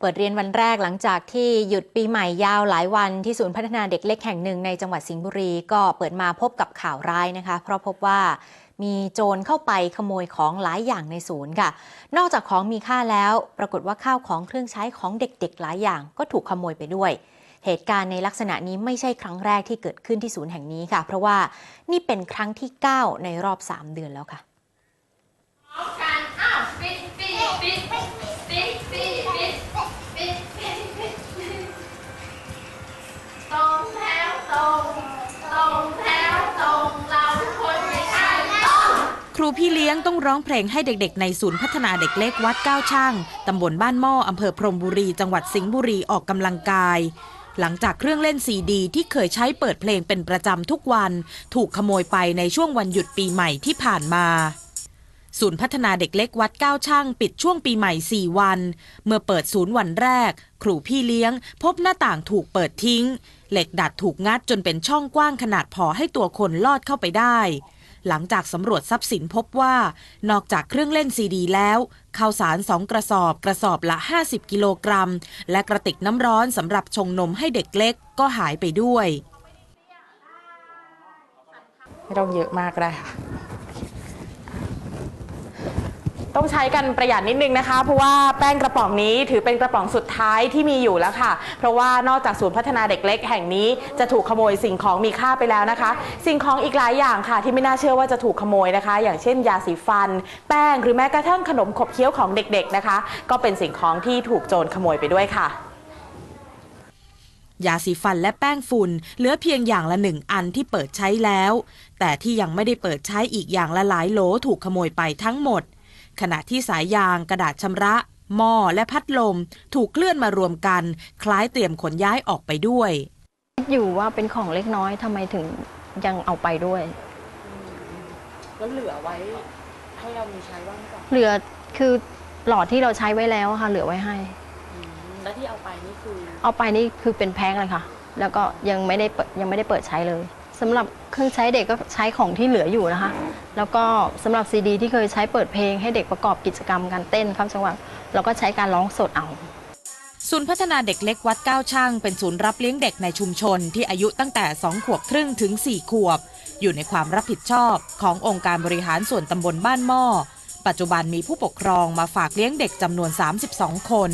เปิดเรียนวันแรกหลังจากที่หยุดปีใหม่ยาวหลายวันที่ศูนย์พัฒนาเด็กเล็กแห่งหนึ่งในจังหวัดสิงห์บุรีก็เปิดมาพบกับข่าวร้ายนะคะ เพราะพบว่ามีโจรเข้าไปขโมยของหลายอย่างในศูนย์ค่ะ นอกจากของมีค่าแล้ว ปรากฏว่าข้าวของเครื่องใช้ของเด็กๆ หลายอย่างก็ถูกขโมยไปด้วย เหตุการณ์ในลักษณะนี้ไม่ใช่ครั้งแรกที่เกิดขึ้นที่ศูนย์แห่งนี้ค่ะ เพราะว่านี่เป็นครั้งที่ 9 ในรอบ 3 เดือนแล้วค่ะ ครูพี่เลี้ยงต้องร้องเพลงให้เด็กๆ ในศูนย์พัฒนาเด็กเล็กวัดก้าวช่าง ตำบลบ้านหม้ออำเภอพรมบุรี จังหวัดสิงห์บุรีออกกำลังกาย หลังจากเครื่องเล่นซีดี ที่เคยใช้เปิดเพลงเป็นประจำทุกวัน ถูกขโมยไปในช่วงวันหยุดปีใหม่ที่ผ่านมาศูนย์พัฒนาเด็กเล็กวัดก้าวช่าง ปิดช่วงปีใหม่ 4 วัน เมื่อเปิดศูนย์วันแรก ครูพี่เลี้ยง พบหน้าต่างถูกเปิดทิ้ง เหล็กดัดถูกงัดจนเป็นช่องกว้างขนาดพอให้ตัวคนลอดเข้าไปได้ หลังจากสำรวจทรัพย์สินพบว่า นอกจากเครื่องเล่นซีดีแล้วข้าวสารสองกระสอบกระสอบละ 50 กิโลกรัม และกระติกน้ำร้อนสำหรับชงนมให้เด็กเล็กก็หายไปด้วย ไม่ต้องเยอะมากก็ได้ค่ะ ต้องใช้กันประหยัดนิดนึงนะคะ เพราะว่าแป้งกระป๋องนี้ถือเป็นกระป๋องสุดท้ายที่มีอยู่แล้วค่ะ เพราะว่านอกจากศูนย์พัฒนาเด็กเล็กแห่งนี้จะถูกขโมยสิ่งของมีค่าไปแล้วนะคะ สิ่งของอีกหลายอย่างค่ะ ที่ไม่น่าเชื่อว่าจะถูกขโมยนะคะ อย่างเช่น ยาสีฟัน แป้งหรือแม้กระทั่งขนมขบเคี้ยวของเด็กๆนะคะ ก็เป็นสิ่งของที่ถูกโจรขโมยไปด้วยค่ะยาสีฟันและแป้งฝุ่นเหลือเพียงอย่างละหนึ่งอันที่เปิดใช้แล้ว แต่ที่ยังไม่ได้เปิดใช้อีกอย่างละหลายโหลถูกขโมยไปทั้งหมด ขณะที่สายยางกระดาษชำระ หม้อและพัดลม ถูกเคลื่อนมารวมกัน คล้ายเตรียมขนย้ายออกไปด้วยอยู่ว่าเป็นของเล็กน้อยทำไมถึงยังเอาไปด้วย แล้วเหลือไว้ให้เรามีใช้บ้างก่อนเหลือคือหลอดที่เราใช้ไว้แล้วอะค่ะ เหลือไว้ให้แล้วที่เอาไปนี่คือ เอาไปนี่คือเป็นแพ็คเลยค่ะ แล้วก็ยังไม่ได้เปิดยังไม่ได้เปิดใช้เลย สำหรับเครื่องใช้เด็กก็ใช้ของที่เหลืออยู่นะคะ แล้วก็สำหรับซีดี ที่เคยใช้เปิดเพลงให้เด็กประกอบกิจกรรมการเต้นครับจังหวะเราก็ใช้การร้องสดเอาศูนย์พัฒนาเด็กเล็กวัดเก้าช่าง เป็นศูนย์รับเลี้ยงเด็กในชุมชนที่อายุตั้งแต่ 2 ขวบครึ่งถึง 4 ขวบ อยู่ในความรับผิดชอบขององค์การบริหารส่วนตำบลบ้านหม้อ ปัจจุบันมีผู้ปกครองมาฝากเลี้ยงเด็กจำนวน 32 คน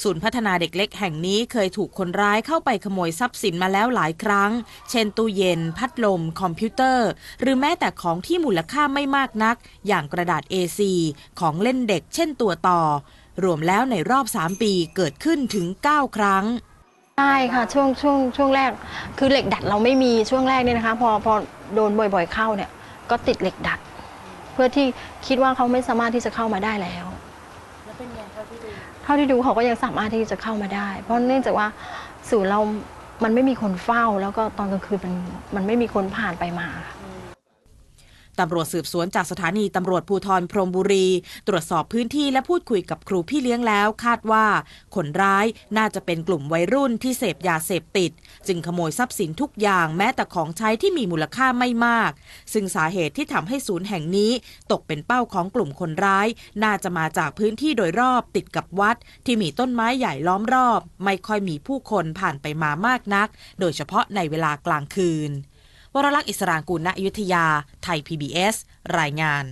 ศูนย์พัฒนาเด็กเล็กแห่งนี้เคยถูกคนร้ายเข้าไปขโมยทรัพย์สินมาแล้วหลายครั้ง เช่นตู้เย็น พัดลม คอมพิวเตอร์ หรือแม้แต่ของที่มูลค่าไม่มากนัก อย่างกระดาษ A4 ของเล่นเด็ก เช่นตัวต่อ รวมแล้วในรอบ 3 ปีเกิดขึ้นถึง 9 ครั้งใช่ค่ะช่วงช่วงช่วงแรก คือเหล็กดัดเราไม่มีช่วงแรกเนี่ยนะคะ พอพอโดนบ่อยๆเข้าเนี่ย ก็ติดเหล็กดัด เพื่อที่คิดว่าเขาไม่สามารถที่จะเข้ามาได้แล้วแล้ว เป็นไงเท่าที่ดูเท่าที่ดูเขาก็ยังสามารถที่จะเข้ามาได้ เพราะเนื่องจากว่าศูนย์เรามันไม่มีคนเฝ้า แล้วก็ตอนกลางคืนมันมันไม่มีคนผ่านไปมาค่ะ ตำรวจสืบสวนจากสถานีตำรวจภูธรพรมบุรี ตรวจสอบพื้นที่และพูดคุยกับครูพี่เลี้ยงแล้ว คาดว่าคนร้ายน่าจะเป็นกลุ่มวัยรุ่นที่เสพยาเสพติด จึงขโมยทรัพย์สินทุกอย่างแม้แต่ของใช้ที่มีมูลค่าไม่มาก ซึ่งสาเหตุที่ทำให้ศูนย์แห่งนี้ตกเป็นเป้าของกลุ่มคนร้าย น่าจะมาจากพื้นที่โดยรอบติดกับวัด ที่มีต้นไม้ใหญ่ล้อมรอบ ไม่ค่อยมีผู้คนผ่านไปมามากนัก โดยเฉพาะในเวลากลางคืน วรลักษณ์อิสรางกูลณอยุธยา ไทย PBS รายงาน